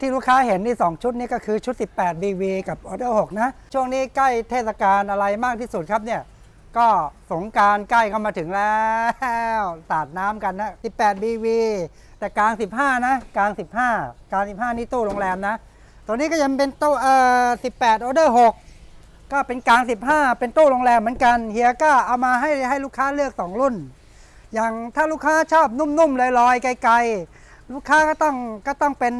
ที่ลูกค้าเห็นนี่2ชุดนี้ก็คือชุด 18 BV กับ Order 6นะ ช่วงนี้ใกล้เทศกาลอะไรมากที่สุดครับเนี่ย ก็สงการใกล้เข้ามาถึงแล้วสาดน้ำกันนะ 18 BV แต่กลาง 15 นะ กลาง 15 กลาง 15 นี่ตู้โรงแรมนะ ตัวนี้ก็ยังเป็นตู้เอ่อ18 Order 6ก็เป็นกลาง 15 เป็นตู้โรงแรมเหมือนกัน เฮียก็เอามาให้ให้ลูกค้าเลือก 2 รุ่น อย่างถ้าลูกค้าชอบนุ่มๆลอยๆไกลๆ ลูกค้าก็ต้องก็ต้องเป็น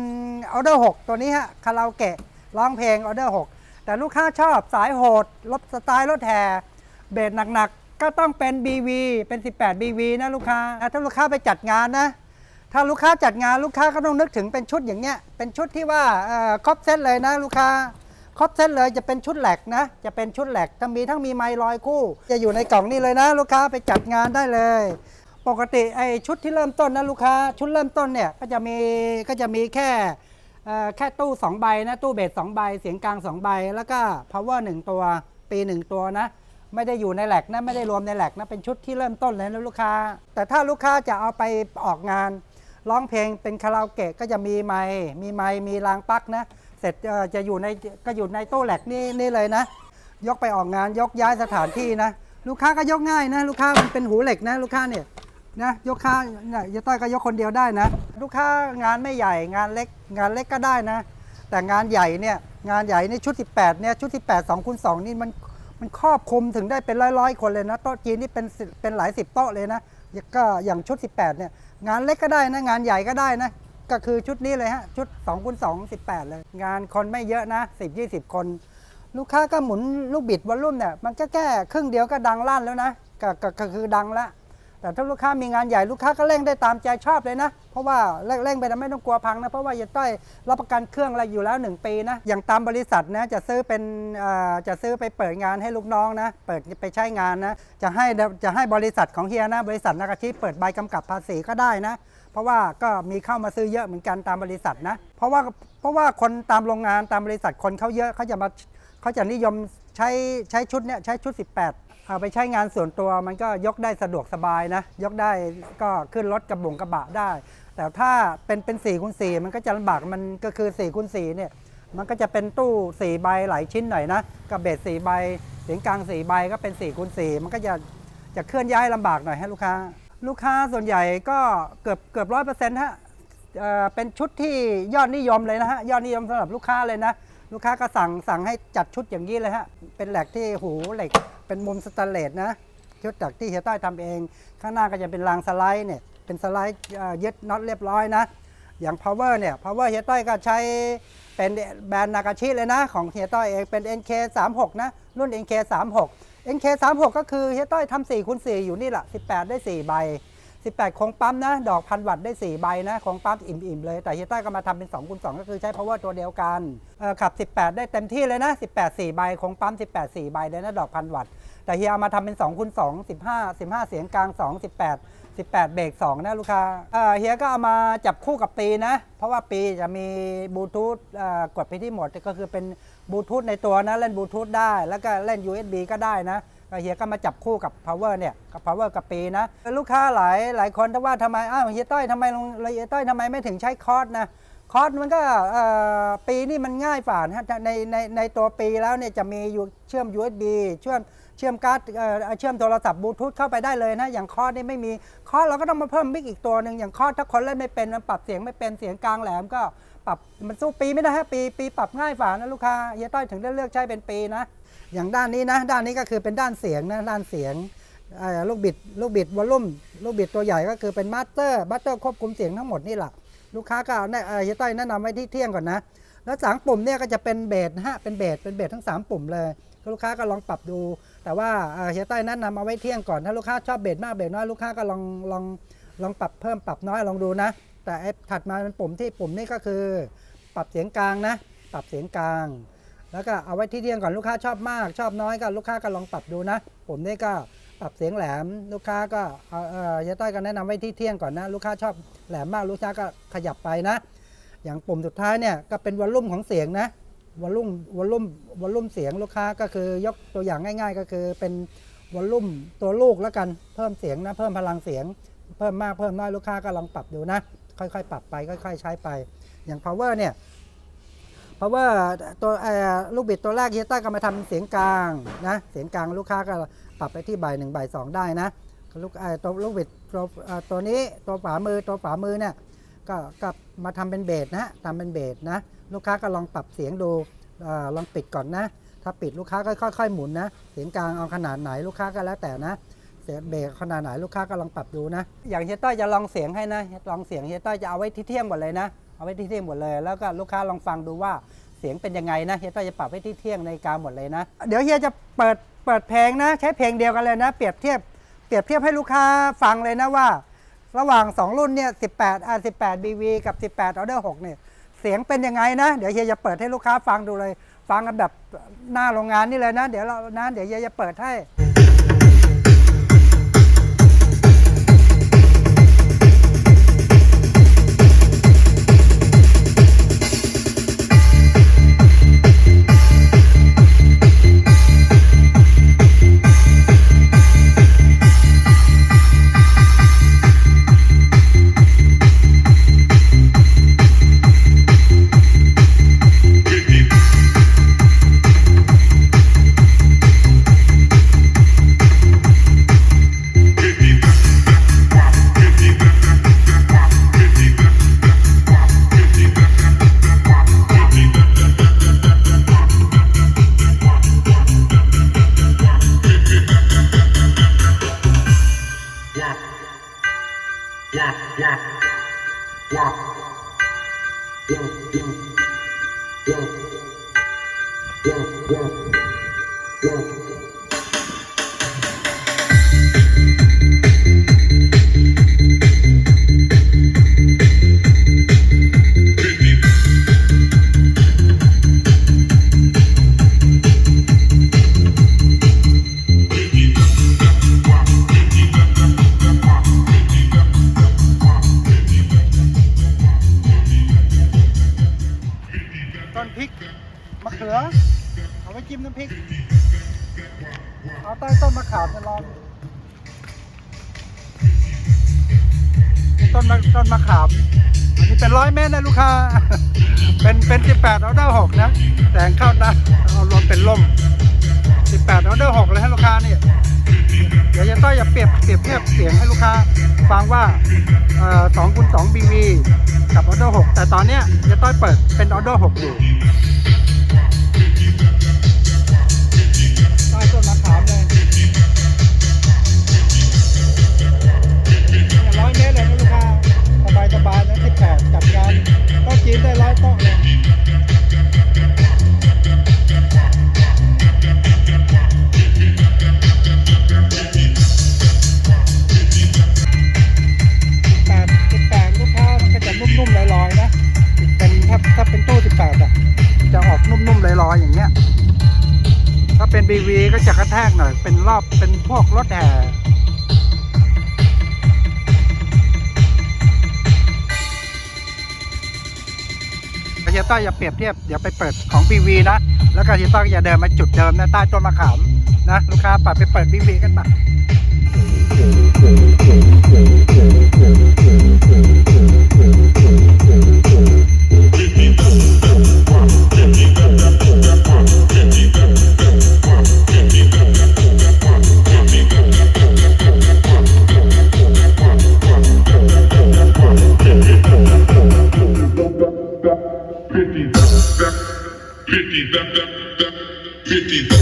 ออเดอร์6ตัวนี้ฮะคาราโอเกะร้องเพลงออเดอร์6แต่ลูกค้าชอบสายโหดรถสไตล์รถแห่เบสหนักๆ ก็ต้องเป็น BV เป็น 18 BV นะลูกค้าถ้าลูกค้าไปจัดงานนะถ้าลูกค้าจัดงานลูกค้าก็ต้องนึกถึงเป็นชุดอย่างเงี้ยเป็นชุดที่ว่าเอ่อครบเซตเลยนะลูกค้าครบเซตเลยจะเป็นชุดแหลกนะจะเป็นชุดแหลกทั้งมีทั้งมีไม้ลอยคู่ จะอยู่ในกล่องนี้เลยนะ ลูกค้าไปจัดงานได้เลย ปกติไอชุดที่เริ่มต้นนะลูกค้า ชุดเริ่มต้นเนี่ยก็จะมีก็จะมีแค่แค่ตู้ 2 ใบนะ ตู้เบส2ใบเสียงกลาง 2 ใบ แล้วก็ power 1 ตัว ปี 1 ตัวนะ ไม่ได้อยู่ในแหลกนะ ไม่ได้รวมในแหลกนะ เป็นชุดที่เริ่มต้นเลยนะลูกค้า แต่ถ้าลูกค้าจะเอาไปออกงานร้องเพลงเป็นคาราโอเกะก็จะมีไมค์มีไมค์มีรางปักนะ เสร็จจะอยู่ในก็อยู่ในตู้แหลกนี่นี่เลยนะ ยกไปออกงานยกย้ายสถานที่นะ ลูกค้าก็ยกง่ายนะ ลูกค้ามันเป็นหูเหล็กนะ ลูกค้าเนี่ย นะยกค้าเนี่ยยต้อยก็ยกคนเดียวได้นะ ลูกค้างานไม่ใหญ่งานเล็กงานเล็กก็ได้นะ แต่งานใหญ่เนี่ยงานใหญ่ในชุด 18เนี่ยชุด 18 2คูณ2นี่มันมันครอบคลุมถึงได้เป็นร้อยร้อยๆคนเลยนะโต๊ะจีนนี่เป็นเป็นหลายสิบโต๊ะเลยนะก็อย่างชุด 18เนี่ยงานเล็กก็ได้นะงานใหญ่ก็ได้นะก็คือชุดนี้เลยฮะชุด2คูณ2 18 เลย งานคนไม่เยอะนะ 10 20 คน ลูกค้าก็หมุนลูกบิดวอลลุ่มเนี่ยมันก็แค่ครึ่งเดียวก็ดังลั่นแล้วนะก็ก็ก็คือดังละ แต่ถ้าลูกค้ามีงานใหญ่ลูกค้าก็เร่งได้ตามใจชอบเลยนะ เพราะว่าเร่งเร่งไปนะไม่ต้องกลัวพังนะ เพราะว่าอย่าต้อยรับประกันเครื่องอะไรอยู่แล้ว 1 ปีนะ อย่างตามบริษัทนะจะซื้อเป็นจะซื้อไปเปิดงานให้ลูกน้องนะ เปิดไปใช้งานนะ จะให้จะให้บริษัทของเฮียนะ บริษัทนากาชิเปิดใบกำกับภาษีก็ได้นะ เพราะว่าก็มีเข้ามาซื้อเยอะเหมือนกันตามบริษัทนะ เพราะว่าเพราะว่าคนตามโรงงานตามบริษัทคนเขาเยอะเขาจะมาเขาจะนิยมใช้ใช้ชุดเนี้ยใช้ชุด 18 เอาไปใช้งานส่วนตัวมันก็ยกได้สะดวกสบายนะ ยกได้ก็ขึ้นรถกระบงกระบะได้ แต่ถ้าเป็นเป็น4คูณ4มันก็จะลำบากมันก็คือ4คูณ4เนี่ยมันก็จะเป็นตู้4ใบหลายชิ้นหน่อยนะกับเบส4ใบเสียงกลาง4ใบก็เป็น4คูณ4มันก็จะจะเคลื่อนย้ายลำบากหน่อยให้ลูกค้า ลูกค้าส่วนใหญ่ก็เกือบเกือบร้อยเปอร์เซ็นต์ฮะเอ่อเป็นชุดที่ยอดนิยมเลยนะฮะยอดนิยมสำหรับลูกค้าเลยนะ ลูกค้าก็สั่งสั่งให้จัดชุดอย่างนี้เลยฮะเป็นแหลกที่หูเหล็ก เป็นมุมสแตนเลสนะชุดจากที่เฮียต้อยทำเอง ข้างหน้าก็จะเป็นรางสไลด์เนี่ยเป็นสไลด์ยึดน็อตเรียบร้อยนะ อย่าง power เนี่ย power เฮียต้อยก็ใช้เป็นแบรนด์นากาชิเลยนะ ของเฮียต้อยเองเป็น NK 3 6นะ รุ่น NK 3 6 NK 3 6ก็คือเฮียต้อยทำ4คูณ4อยู่นี่แหละ18 ได้ 4 ใบ 18คงปั๊มนะ ดอกพันวัตต์ได้ 4 ใบนะคงปั๊มอิ่มๆเลย แต่เฮียต้อยก็มาทำเป็น2คูณ2ก็คือใช้ power ตัวเดียวกันขับ 18 ได้เต็มที่เลยนะ 18 4 ใบคงปั๊ม18 4 ใบเลยนะ ดอกพันวัตต์ แต่เฮียเอามาทำเป็น2คูณ2 15 15 เสียงกลาง 2 18 18 เบรก2นะลูกค้าเฮียก็เอามาจับคู่กับปีนะ เพราะว่าปีจะมีบลูทูธกดไปที่โหมดก็คือเป็นบลูทูธในตัวนะ เล่นบลูทูธได้ แล้วก็เล่น USB ก็ได้นะเฮียก็มาจับคู่กับ power เนี่ย กับ power กับปีนะ ลูกค้าหลายหลายคนถ้าว่าทำไม อ้าวเฮียต้อยทำไมลงเฮียต้อยทำไมไม่ถึงใช้คอร์สนะคอร์สมันก็ปีนี่มันง่ายฝ่านะในในในตัวปีแล้วเนี่ยจะมีอยู่เชื่อม USB เชื่อม ชื่อมการ์ดเอ่อเชื่อมโทรศัพท์บลูทูธเข้าไปได้เลยนะ อย่างคอร์สนี่ไม่มีคอร์สเราก็ต้องมาเพิ่มมิกอีกตัวหนึ่งอย่างคอร์สถ้าคนเล่นไม่เป็นมันปรับเสียงไม่เป็นเสียงกลางแหลมก็ปรับมันสู้ปีไม่ได้ฮะปีปีปรับง่ายฝ่านะลูกค้าเฮียต้อยถึงได้เลือกใช้เป็นปีนะ อย่างด้านนี้นะ ด้านนี้ก็คือเป็นด้านเสียงนะด้านเสียงเอ่อลูกบิดลูกบิดวอลลุ่มลูกบิดตัวใหญ่ก็คือเป็นมาสเตอร์มาสเตอร์ควบคุมเสียงทั้งหมดนี่แหละลูกค้าก็เอาแนะเอ่อเฮียต้อยแนะนำไว้ที่เที่ยงก่อนนะ แล้วสามปุ่มเนี่ยก็จะเป็นเบสนะฮะ เป็นเบส เป็นเบสทั้ง 3 ปุ่มเลย ลูกค้าก็ลองปรับดู แต่ว่าเออเฮียต้อยแนะนำเอาไว้เที่ยงก่อน ถ้าลูกค้าชอบเบสมากเบสน้อยลูกค้าก็ลองลองลองปรับเพิ่มปรับน้อยลองดูนะ แต่ไอ้ถัดมาเป็นปุ่มที่ปุ่มนี้ก็คือ ปรับเสียงกลางนะ ปรับเสียงกลาง แล้วก็เอาไว้ที่เที่ยงก่อนลูกค้าชอบมาก ชอบน้อยก็ลูกค้าก็ลองปรับดูนะ ปุ่มนี้ก็ปรับเสียงแหลมลูกค้าก็เออเฮียต้อยก็แนะนำไว้ที่เที่ยงก่อนนะ ลูกค้าชอบแหลมมากลูกค้าก็ขยับไปนะ อย่างปุ่มสุดท้ายเนี่ยก็เป็นวอลลุ่มของเสียงนะ วอลลุ่มวอลลุ่มวอลลุ่มเสียงลูกค้าก็คือยกตัวอย่างง่าย ๆ ก็คือเป็นวอลลุ่มตัวลูกแล้วกันเพิ่มเสียงนะเพิ่มพลังเสียง เพิ่มมากเพิ่มน้อยลูกค้าก็ลองปรับดูนะ ค่อยๆ ปรับไปค่อย ๆ ใช้ไป อย่าง power เนี่ยราะว่าตัวลูกบิดตัวแรกเฮียต้าก็มาทำเป็นเสียงกลางนะเสียงกลางลูกค้าก็ปรับไปที่ใบหนึ่งใบสองได้นะลูกเอ่อตัวลูกบิดตัวตัวนี้ตัวฝ่ามือตัวฝ่ามือเนี่ยก็ก็มาทำเป็นเบสนะทำเป็นเบสนะ ลูกค้าก็ลองปรับเสียงดูอลองปิดก่อนนะ ถ้าปิดลูกค้าก็ค่อยๆหมุนนะ เสียงกลางเอาขนาดไหนลูกค้าก็แล้วแต่นะ เสียงเบสขนาดไหนลูกค้าก็ลองปรับดูนะ อย่างเฮียต้อยจะลองเสียงให้นะ ลองเสียงเฮียต้อยจะเอาไว้ที่เทียมหมดเลยนะ เอาไว้ที่เที่ยงหมดเลย แล้วก็ลูกค้าลองฟังดูว่าเสียงเป็นยังไงนะ เฮียต้อยจะปรับไว้ที่เที่ยงในกลางหมดเลยนะ เดี๋ยวเฮียจะเปิดเปิดเพลงนะ ใช้เพลงเดียวกันเลยนะ เปรียบเทียบ เปรียบเทียบให้ลูกค้าฟังเลยนะว่า ระหว่าง 2 รุ่นเนี่ย 18อ่า18 BV กับ 18 Order 6เนี่ย เสียงเป็นยังไงนะ เดี๋ยวเฮียจะเปิดให้ลูกค้าฟังดูเลย ฟังกันแบบหน้าโรงงานนี่เลยนะ เดี๋ยวเรานะเดี๋ยวเฮียจะเปิดให้ ต้อยอย่าเปรียบเปรียบเทียบเสียงให้ลูกค้าฟังว่าสองคูณสองบีวีกับออเดอร์หกแต่ตอนเนี้ยจะต้อยเปิดเป็นออเดอร์หกอยู่ใต้ต้นมะขามเลยร้อยเมตรเลยนะลูกค้าสบายสบายนะที่แปดจัดงานก็จีนได้ร้อยโต๊ะเลย 8อะจะออกนุ่มๆลอยๆอย่างเงี้ย ถ้าเป็นบีวีก็จะกระแทกหน่อย เป็นรอบเป็นพวกรถแห่เฮียต้าอย่าเปรียบเทียบเดี๋ยวไปเปิดของ BV นะ แล้วก็เฮียต้าอย่าเดินมาจุดเดิมนะใต้ต้นมะขามนะลูกค้าปไปเปิด BV กันมาเ50 50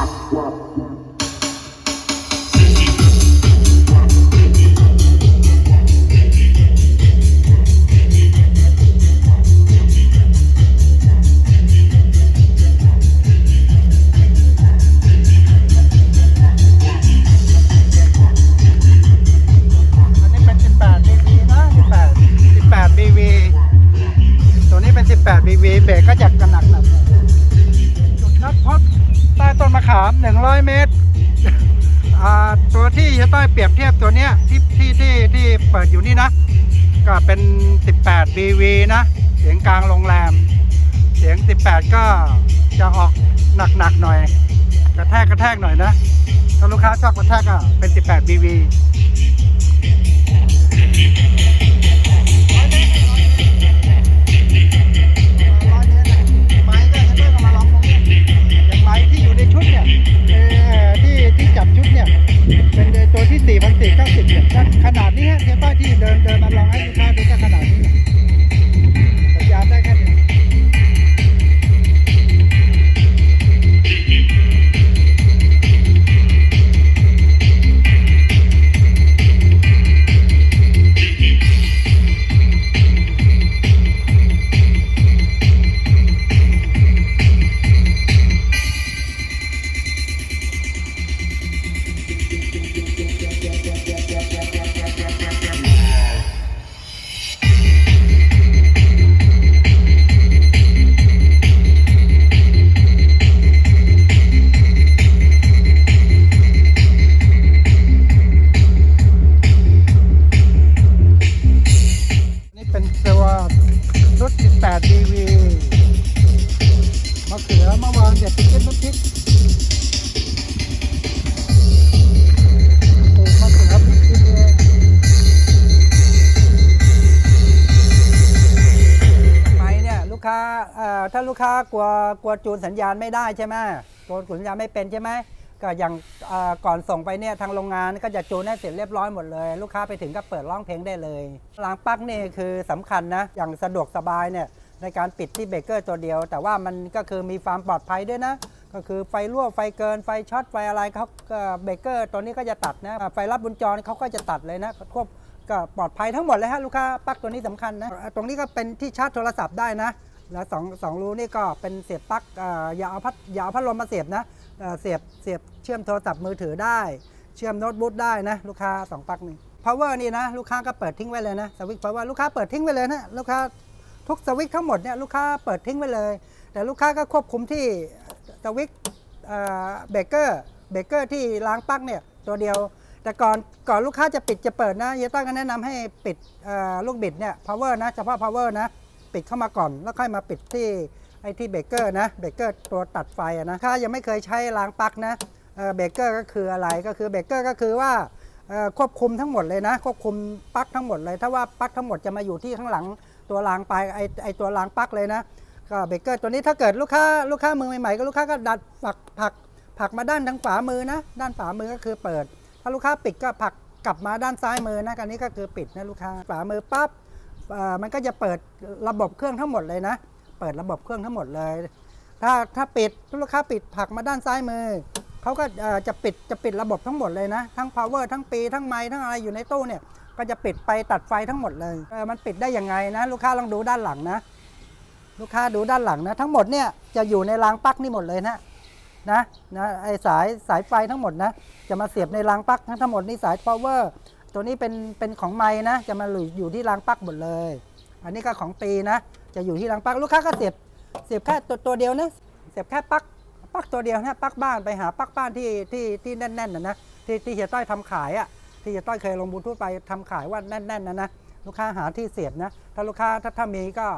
50 ต้อยเปรียบเทียบตัวเนี้ยที่ที่ที่ที่เปิดอยู่นี่นะ ก็เป็น 18 BV นะ เสียงกลางโรงแรม เสียง 18 ก็จะออกหนักหนักหน่อย กระแทกกระแทกหน่อยนะ ถ้าลูกค้าชอบกระแทกอะเป็น 18 BV ไม้ที่อยู่ในชุดเนี่ย ที่ที่จับชุดเนี่ย เป็นตัวที่4,490เนี่ยขนาดนี้ฮะเทียบป้าที่เดินเดินมาลองให้ลูกค้าดูขนาดนี้ เขือมะวางเด็ดพริกน้ำพริกปลูกมะเขือพริกกินเองไมเนี่ยลูกค้าเอ่อถ้าลูกค้ากลัวกลัวจูนสัญญาณไม่ได้ใช่ไหมกลัวจูนสัญญาณไม่เป็นใช่ไหมก็อย่างเอ่อก่อนส่งไปเนี่ยทางโรงงานก็จะจูนให้เสร็จเรียบร้อยหมดเลย ลูกค้าไปถึงก็เปิดร้องเพลงได้เลยรางปลั๊กนี่คือสำคัญนะอย่างสะดวกสบายเนี่ย ในการปิดที่เบเกอร์ตัวเดียว แต่ว่ามันก็คือมีความปลอดภัยด้วยนะ ก็คือไฟรั่วไฟเกินไฟช็อตไฟอะไรเขาเบเกอร์ตัวนี้ก็จะตัดนะไฟรับบุญจรเขาก็จะตัดเลยนะควบก็ปลอดภัยทั้งหมดเลยฮะลูกค้าปลั๊กตัวนี้สำคัญนะ ตรงนี้ก็เป็นที่ชาร์จโทรศัพท์ได้นะ แล้วสองสองรูนี่ก็เป็นเสียบปลั๊กอย่าเอาพัดอย่าเอาพัดลมมาเสียบนะเสียบเสียบเชื่อมโทรศัพท์มือถือได้ เชื่อมโน้ตบุ๊กได้นะ ลูกค้าสองปลั๊กนี่ power นี่นะ ลูกค้าก็เปิดทิ้งไว้เลยนะสวิตช์ power ลูกค้าเปิดทิ้งไว้เลยนะลูกค้า ทุกสวิตช์ทั้งหมดเนี่ยลูกค้าเปิดทิ้งไว้เลย แต่ลูกค้าก็ควบคุมที่สวิตช์เบรกเกอร์เบรกเกอร์ที่ล้างปลั๊กเนี่ยตัวเดียว แต่ก่อนก่อนลูกค้าจะปิดจะเปิดนะเยต้าก็แนะนำให้ปิดลูกบิดเนี่ย power นะเฉพาะ power นะปิดเข้ามาก่อนแล้วค่อยมาปิดที่ไอที่เบรกเกอร์นะเบรกเกอร์ตัวตัดไฟนะถ้ายังไม่เคยใช้ล้างปลั๊กนะเบรกเกอร์ก็คืออะไรก็คือเบรกเกอร์ก็คือว่าควบคุมทั้งหมดเลยนะ ควบคุมปลั๊กทั้งหมดเลย ถ้าว่าปลั๊กทั้งหมดจะมาอยู่ที่ข้างหลัง ตัวรางไปไอไอตัวรางปลักเลยนะก็เบเกอร์ตัวนี้ถ้าเกิดลูกค้าลูกค้ามือใหม่ๆก็ลูกค้าก็ดัดผักผักผักมาด้านทางขวามือนะ ด้านขวามือก็คือเปิด ถ้าลูกค้าปิดก็ผักกลับมาด้านซ้ายมือนะอันนี้ก็คือปิดนะลูกค้าขวามือปั๊บมันก็จะเปิดระบบเครื่องทั้งหมดเลยนะ เปิดระบบเครื่องทั้งหมดเลย ถ้าถ้าปิดลูกค้าปิดผักมาด้านซ้ายมือเขาก็จะปิดจะปิดระบบทั้งหมดเลยนะ ทั้ง power ทั้งปีทั้งไม้ทั้งอะไรอยู่ในตู้เนี่ย ก็จะปิดไปตัดไฟทั้งหมดเลยเออมันปิดได้ยังไงนะ ลูกค้าลองดูด้านหลังนะ ลูกค้าดูด้านหลังนะ ทั้งหมดเนี่ยจะอยู่ในรางปลั๊กนี่หมดเลยนะนะนะไอสายสายไฟทั้งหมดนะ จะมาเสียบในรางปลั๊กทั้งหมดนี่สาย power ตัวนี้เป็นเป็นของไม้นะ จะมาอยู่ที่รางปลั๊กหมดเลย อันนี้ก็ของปีนะ จะอยู่ที่รางปลั๊กลูกค้าก็เสียบเสียบแค่ตัวตัวเดียวนะเสียบแค่ปลั๊กปลั๊กตัวเดียวนะปลั๊กบ้านไปหาปลั๊กบ้านที่ที่ที่แน่นๆนะนะที่ที่เฮียต้อยทำขายอะ่ะ ที่เฮียต้อยเคยลงบูทูธไปทำขายว่าแน่นๆนะนะลูกค้าหาที่เสียบนะ ถ้าลูกค้าถ้าถ้ามีก็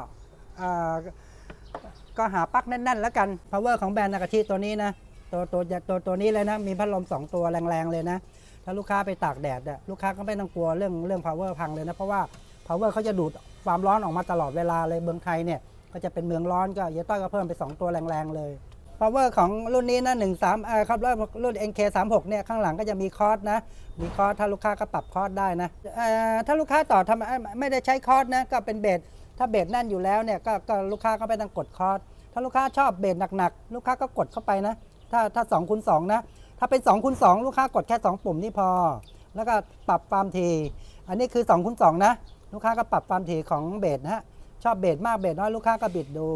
ก็หาปลั๊กแน่น ๆ แล้วกัน power ของแบรนด์นากาชิตัวนี้นะตัวตัวตัวตัวนี้เลยนะ มีพัดลม 2 ตัวแรงๆเลยนะ ถ้าลูกค้าไปตากแดดอะลูกค้าก็ไม่ต้องกลัวเรื่องเรื่อง power พังเลยนะ เพราะว่า power เขาจะดูดความร้อนออกมาตลอดเวลาเลยเมืองไทยเนี่ยก็จะเป็นเมืองร้อนก็เยต้อยก็เพิ่มไป 2 ตัวแรงๆเลย power ของรุ่นนี้นะ1 3เอ่อครับแล้วรุ่น NK 3 6 เนี่ยข้างหลังก็จะมีคอร์สนะ มีคอร์สถ้าลูกค้าก็ปรับคอร์สได้นะเอ่อถ้าลูกค้าต่อทำไม่ได้ใช้คอร์สนะก็เป็นเบสถ้าเบสแน่นอยู่แล้วเนี่ยก็ลูกค้าก็ไม่ต้องกดคอร์สถ้าลูกค้าชอบเบสหนักๆ ลูกค้าก็กดเข้าไปนะ ถ้าถ้า2คูณ2นะ ถ้าเป็น2คูณ2ลูกค้ากดแค่2ปุ่มนี่พอ แล้วก็ปรับความถี่อันนี้คือ2คูณ2นะ ลูกค้าก็ปรับความถี่ของเบสนะฮะชอบเบสมากเบสน้อยลูกค้าก็บิดดู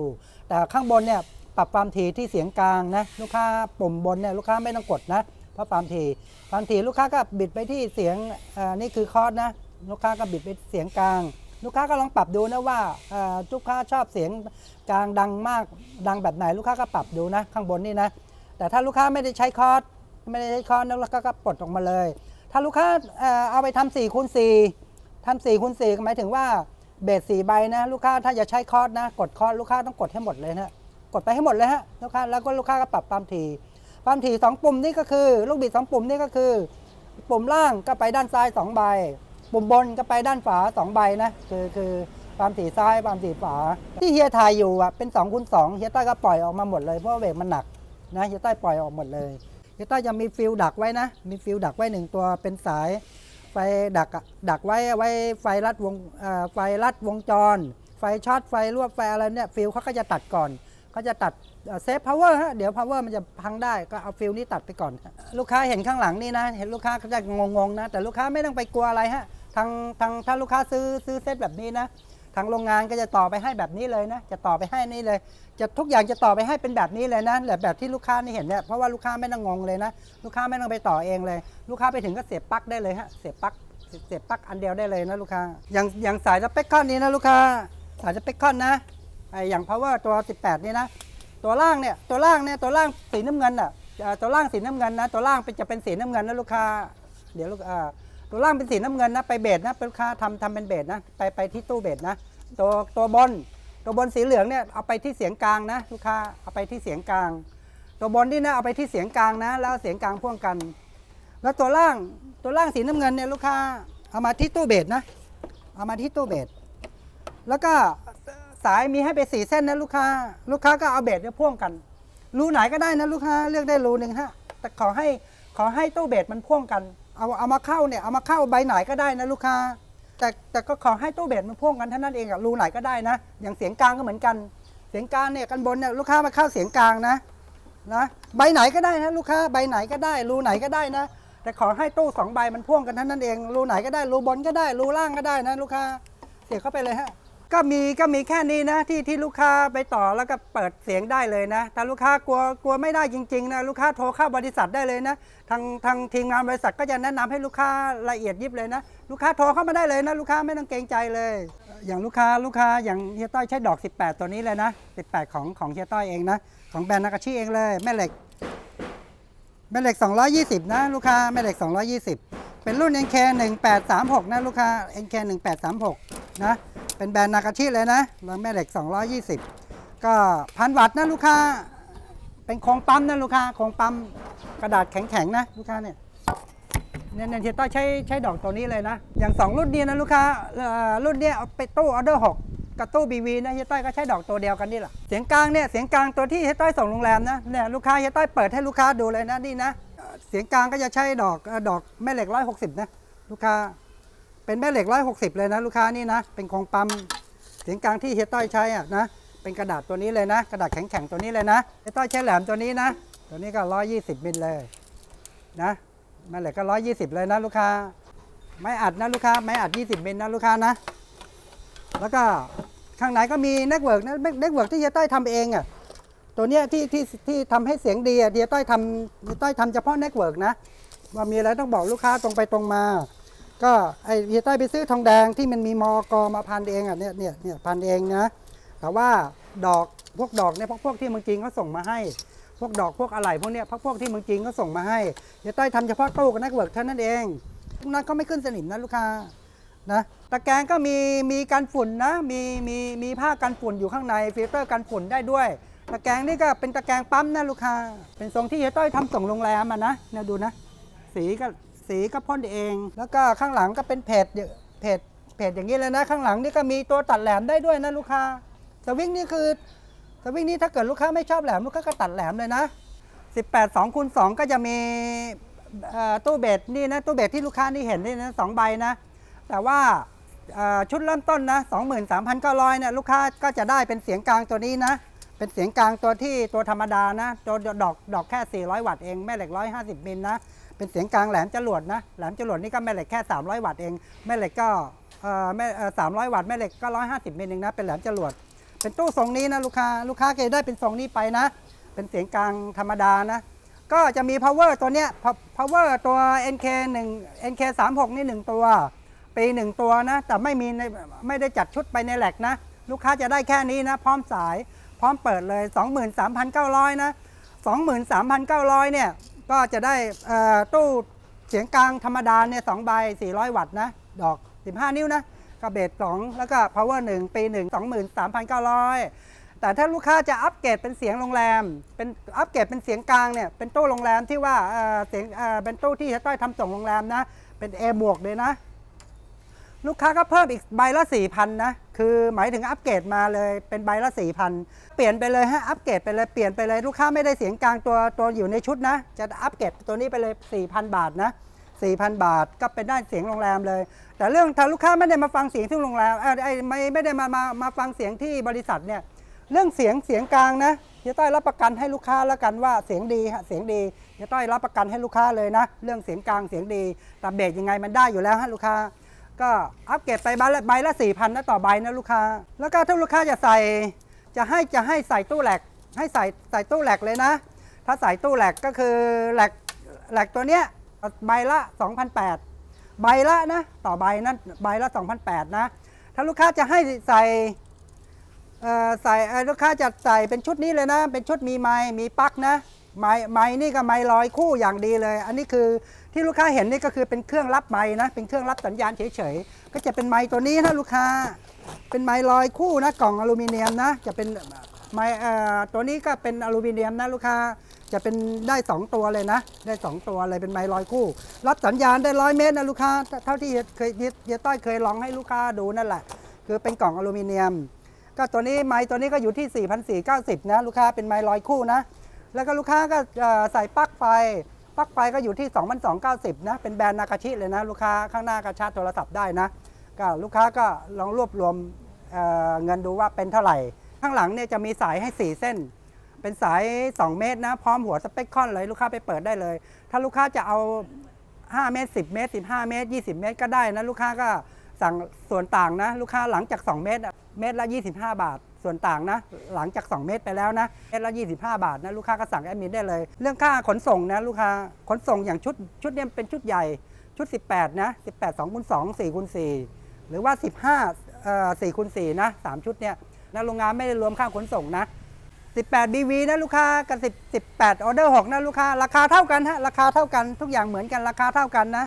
แต่ข้างบนเนี่ย ปรับความถี่ที่เสียงกลางนะลูกค้าปุ่มบนเนี่ยลูกค้าไม่ต้องกดนะ เพราะความถี่ความถี่ลูกค้าก็บิดไปที่เสียงอ่อนี่คือคอร์สนะลูกค้าก็บิดไปเสียงกลาง ลูกค้าก็ลองปรับดูนะว่าลูกค้าชอบเสียงกลางดังมากดังแบบไหนลูกค้าก็ปรับดูนะ ข้างบนนี่นะแต่ถ้าลูกค้าไม่ได้ใช้คอร์สไม่ได้ใช้คอร์สนะลูกค้าก็ปลดออกมาเลย ถ้าลูกค้าเอาไปทำสี่คูณสี่ทำสี่คูณสี่หมายถึงว่าเบสสี่ใบนะลูกค้าถ้าจะใช้คอร์สนะ กดคอร์สลูกค้าต้องกดให้หมดเลยนะ กดไปให้หมดเลยฮะลูกค้าแล้วก็ลูกค้าก็ปรับความถี่ความถี่สองปุ่มนี่ก็คือ ลูกบิดสองปุ่มนี่ก็คือ ปุ่มล่างก็ไปด้านซ้ายสองใบ ปุ่มบนก็ไปด้านฝาสองใบนะคือคือความถี่ซ้ายความถี่ฝาที่เฮียถ่ายอยู่อะเป็น2คูณ2เฮียต้อยก็ปล่อยออกมาหมดเลยเพราะว่าเวทมันหนักนะเฮียต้อยปล่อยออกหมดเลยเฮียต้อยจะมีฟิลดักไว้นะมีฟิลดักไว้หนึ่งตัวเป็นสายไฟดักดักไว้ไว้ไฟลัดวงไฟลัดวงจร ไฟช็อตไฟรั่วไฟอะไรเนี่ยฟิลเขาก็จะตัดก่อน เขาจะตัดเซฟพาวเวอร์ฮะเดี๋ยวพาวเวอร์มันจะพังได้ก็เอาฟิลนี้ตัดไปก่อน ลูกค้าเห็นข้างหลังนี่นะ เห็นลูกค้าก็จะงงๆนะ แต่ลูกค้าไม่ต้องไปกลัวอะไรฮะทางทางถ้าลูกค้าซื้อซื้อเซตแบบนี้นะทางโรงงานก็จะต่อไปให้แบบนี้เลยนะ จะต่อไปให้นี่เลย จะทุกอย่างจะต่อไปให้เป็นแบบนี้เลยนะแบบแบบที่ลูกค้านี่เห็นเนี่ย เพราะว่าลูกค้าไม่ต้องงงเลยนะ ลูกค้าไม่ต้องไปต่อเองเลย ลูกค้าไปถึงก็เสียบปลั๊กได้เลยฮะ เสียบปลั๊ก เสียบปลั๊กอันเดียวได้เลยนะลูกค้า อย่างอย่างสายสเปคคอนนี้นะลูกค้า สายสเปคคอนนะ ไออย่าง power ตัว 18 นี่นะ ตัวล่างเนี่ยตัวล่างเนี่ยตัวล่างสีน้ำเงินอะตัวล่างสีน้ำเงินนะตัวล่างเป็นจะเป็นสีน้ำเงินนะลูกค้าเดี๋ยวลูกอ่าตัวล่างเป็นสีน้ำเงินนะไปเบสนะเป็นลูกค้าทำทำเป็นเบสนะไปไปที่ตู้เบสนะตัวตัวบนตัวบนสีเหลืองเนี่ยเอาไปที่เสียงกลางนะลูกค้าเอาไปที่เสียงกลาง ตัวบนนี่นะเอาไปที่เสียงกลางนะ แล้วเสียงกลางพ่วงกัน แล้วตัวล่างตัวล่างสีน้ำเงินเนี่ยลูกค้าเอามาที่ตู้เบสนะเอามาที่ตู้เบสแล้วก็ สายมีให้ไปสี่เส้นนะลูกค้า ลูกค้าก็เอาเบสเนี่ยพ่วงกัน รูไหนก็ได้นะลูกค้าเลือกได้รูหนึ่งฮะแต่ขอให้ขอให้ตู้เบสมันพ่วงกัน เอาเอามาเข้าเนี่ยเอามาเข้าใบไหนก็ได้นะลูกค้า แต่แต่ก็ขอให้ตู้เบสมันพ่วงกันเท่านั้นเองอะรูไหนก็ได้นะ อย่างเสียงกลางก็เหมือนกัน เสียงกลางเนี่ยกันบนเนี่ยลูกค้ามาเข้าเสียงกลางนะนะใบไหนก็ได้นะลูกค้าใบไหนก็ได้ รูไหนก็ได้นะ แต่ขอให้ตู้สองใบมันพ่วงกันเท่านั้นเองรูไหนก็ได้รูบนก็ได้รูล่างก็ได้นะลูกค้าเสียบเข้าไปเลยฮะ ก็มีก็มีแค่นี้นะที่ที่ลูกค้าไปต่อแล้วก็เปิดเสียงได้เลยนะแต่ลูกค้ากลัวกลัวไม่ได้จริงๆนะลูกค้าโทรเข้าบริษัทได้เลยนะทางทางทีมงานบริษัทก็จะแนะนำให้ลูกค้าละเอียดยิบเลยนะ ลูกค้าโทรเข้ามาได้เลยนะ ลูกค้าไม่ต้องเกรงใจเลย อย่างลูกค้าลูกค้าอย่างเฮียต้อยใช้ดอก 18 ตัวนี้เลยนะ 18 ของของเฮียต้อยเองนะ ของแบรนด์นากาชิเองเลยแม่เหล็กแม่เหล็ก 220 นะ ลูกค้าแม่เหล็ก 220 เป็นรุ่น NK 1836นะลูกค้า NK 1836นะ เป็นแบรนด์นากาชิเลยนะแล้วแม่เหล็ก 220 ก็พันวัตต์นะลูกค้า เป็นโครงปั๊มนะลูกค้า โครงปั๊มกระดาษแข็งๆนะลูกค้าเนี่ยเนี่ยเนี่ยเฮียต้อยใช้ใช้ดอกตัวนี้เลยนะ อย่าง 2 รุ่นนี้นะลูกค้ารุ่นเนี้ยเอาไปตู้ออเดอร์ 6กับตู้ BV นะเฮียต้อยก็ใช้ดอกตัวเดียวกันนี่แหละเสียงกลางเนี่ยเสียงกลางตัวที่เฮียต้อยส่งโรงแรมนะเนี่ยลูกค้าเฮียต้อยเปิดให้ลูกค้าดูเลยนะนี่นะ เสียงกลางก็จะใช้ดอกดอกแม่เหล็ก160นะลูกค้าเป็นแม่เหล็ก160เลยนะลูกค้านี่นะ เป็นโครงปั๊มเสียงกลางที่เฮียต้อยใช้อะนะเป็นกระดาษตัวนี้เลยนะ กระดาษแข็งๆตัวนี้เลยนะเฮียต้อยใช้แหลมตัวนี้นะ ตัวนี้ก็120มิลเลยนะแม่เหล็กก็120เลยนะลูกค้าไม้อัดนะลูกค้าไม้อัด20มิลนะลูกค้านะ แล้วก็ข้างในก็มีเน็ตเวิร์กนะเน็ตเวิร์กที่เฮียต้อยทำเองอะ ตัวเนี้ยที่ที่ที่ทำให้เสียงดีอะเฮียต้อยทำเฮียต้อยทำเฉพาะเน็ตเวิร์กนะว่ามีอะไรต้องบอกลูกค้าตรงไปตรงมา ก็ไอเฮียต้อยไปซื้อทองแดงที่มันมีมอกอมาพันเองอะเนี่ยเนี่ยเนี่ยพันเองนะแต่ว่าดอกพวกดอกเนี่ยพวกพวกที่เมืองจีนเขาส่งมาให้ พวกดอกพวกอะไรพวกเนี้ยพวกพวกที่เมืองจีนเขาส่งมาให้เฮียต้อยทำเฉพาะตู้กับเนักเวิร์กเท่านั้นเองนั้นเขาไม่ขึ้นสนิมนะลูกค้านะตะแกรงก็มีมีกันฝุ่นนะมีมีมีผ้ากันฝุ่นอยู่ข้างในฟิลเตอร์กันฝุ่นได้ด้วย ตะแกรงนี่ก็เป็นตะแกรงปั๊มนะลูกค้า เป็นทรงที่เฮียต้อยทำส่งโรงแรมอะนะเนี่ยดูนะ สีก็สีก็พ่นเอง แล้วก็ข้างหลังก็เป็นเพจเพจเพจอย่างนี้เลยนะ ข้างหลังนี่ก็มีตัวตัดแหลมได้ด้วยนะลูกค้าสวิงนี่คือสวิงนี่ถ้าเกิดลูกค้าไม่ชอบแหลมลูกค้าก็ตัดแหลมเลยนะ 18 2คูณ2ก็จะมีตู้เบสนี่นะตู้เบสที่ลูกค้านี่เห็นนี่นะสองใบนะ แต่ว่าชุดเริ่มต้นนะ 23,900เนี่ยลูกค้าก็จะได้เป็นเสียงกลางตัวนี้นะ เป็นเสียงกลางตัวที่ตัวธรรมดานะตัวดอกดอกแค่ 400 วัตต์เองแม่เหล็ก 150มิลนะเป็นเสียงกลางแหลมจรวดนะแหลมจรวดนี่ก็แม่เหล็กแค่ 300 วัตต์เองแม่เหล็กก็เอ่อแม่เอ่อ300วัตต์แม่เหล็กก็ 150มิลเองนะเป็นแหลมจรวด เป็นตู้ทรงนี้นะลูกค้าลูกค้าก็จะได้เป็นทรงนี้ไปนะ เป็นเสียงกลางธรรมดานะก็จะมี power ตัวเนี้ย power ตัว NK 1 NK 36นี่1ตัวปีหนึ่งตัวนะแต่ไม่มีในไม่ได้จัดชุดไปในแหลกนะ ลูกค้าจะได้แค่นี้นะ พร้อมสาย ร้อมเปิดเลย 23,900 นะ 23,900 เนี่ย ก็จะได้ตู้เสียงกลางธรรมดาเนี่ย2ใบ 400 วัตต์นะ ดอก 15 นิ้วนะกระเบส2แล้วก็ power 1 ปี 1 23,900 แต่ถ้าลูกค้าจะอัปเกรดเป็นเสียงโรงแรม เป็นอัปเกรดเป็นเสียงกลางเนี่ย เป็นตู้โรงแรมที่ว่าเสียงเอ่อเป็นตู้ที่จะต้อยทำส่งโรงแรมนะ เป็น A บวกเลยนะ ลูกค้าก็เพิ่มอีกใบละ4,000นนะ คือหมายถึงอัปเกรดมาเลยเป็นใบละ4,000เปลี่ยนไปเลยฮะอัปเกรดไปเลยเปลี่ยนไปเลยลูกค้าไม่ได้เสียงกลางตัวตัวอยู่ในชุดนะ จะอัปเกรดตัวนี้ไปเลย 4,000 บาทนะ4,000 บาทก็เป็นได้เสียงโรงแรมเลย แต่เรื่องถ้าลูกค้าไม่ได้มาฟังเสียงที่โรงแรมเออไอ้ไม่ไม่ได้มามามาฟังเสียงที่บริษัทเนี่ยเรื่องเสียงเสียงกลางนะเฮียต้อยรับประกันให้ลูกค้าแล้วกันว่าเสียงดีฮะเสียงดีเฮียต้อยรับประกันให้ลูกค้าเลยนะ เรื่องเสียงกลางเสียงดีแต่เบสยังไงมันได้อยู่แล้วฮะลูกค้า ก็อัปเกรดไปใบละใบละสี่พันนะต่อใบนะลูกค้า แล้วก็ถ้าลูกค้าจะใส่จะให้จะให้ใส่ตู้แหลก ให้ใส่ใส่ตู้แหลกเลยนะ ถ้าใส่ตู้แหลกก็คือแหลกแหลกตัวเนี้ยใบละ2,008ใบละนะต่อใบนั้นใบละ2,008นะถ้าลูกค้าจะให้ใส่ใส่ลูกค้าจะใส่เป็นชุดนี้เลยนะ เป็นชุดมีไม้มีปลั๊กนะ ไม้ไม้นี่ก็ไม้ลอยคู่อย่างดีเลย อันนี้คือที่ลูกค้าเห็นนี่ก็คือเป็นเครื่องรับไม้นะเป็นเครื่องรับสัญญาณเฉยๆก็จะเป็นไม้ตัวนี้นะลูกค้า เป็นไม้ลอยคู่นะกล่องอลูมิเนียมนะ จะเป็นไม้เอ่อตัวนี้ก็เป็นอลูมิเนียมนะลูกค้าจะเป็นได้ 2 ตัวเลยนะ ได้ 2 ตัวเลยเป็นไม้ลอยคู่ รับสัญญาณได้ร้อยเมตรนะลูกค้าเท่าที่เคยเฮียต้อยเคยลองให้ลูกค้าดูนั่นแหละ คือเป็นกล่องอลูมิเนียม ก็ตัวนี้ไม้ตัวนี้ก็อยู่ที่ 4,490 นะลูกค้าเป็นไม้ลอยคู่นะ แล้วก็ลูกค้าก็ใส่ปลั๊กไฟปลั๊กไฟก็อยู่ที่ 2,290 นะ เป็นแบรนด์นากาชิเลยนะ ลูกค้าข้างหน้ากระชาร์จโทรศัพท์ได้นะ ก็ลูกค้าก็ลองรวบรวมเเงินดูว่าเป็นเท่าไหร่ ข้างหลังเนี่ยจะมีสายให้ 4 เส้น เป็นสาย 2 เมตรนะ พร้อมหัวสเปคคอนเลยลูกค้าไปเปิดได้เลย ถ้าลูกค้าจะเอา 5 เมตร 10 เมตร 15 เมตร 20 เมตรก็ได้นะ ลูกค้าก็สั่งส่วนต่างนะ ลูกค้าหลังจาก 2 เมตร เมตรละ 25 บาท ส่วนต่างนะ หลังจาก 2 เมตรไปแล้วนะเมตรละ25 บาทนะลูกค้าก็สั่งแอดมินได้เลย เรื่องค่าขนส่งนะลูกค้าขนส่งอย่างชุดชุดเนี้เป็นชุดใหญ่ชุด 18 นะ 18 2คูณ2 4คูณ4หรือว่า 15เอ่อ4คูณ4นะ3ชุดเนี่ยนะโรงงานไม่ได้รวมค่าขนส่งนะ 18 BV นะลูกค้ากับ10 18ออเดอร์6นะลูกค้าราคาเท่ากันฮะราคาเท่ากันทุกอย่างเหมือนกันราคาเท่ากันนะ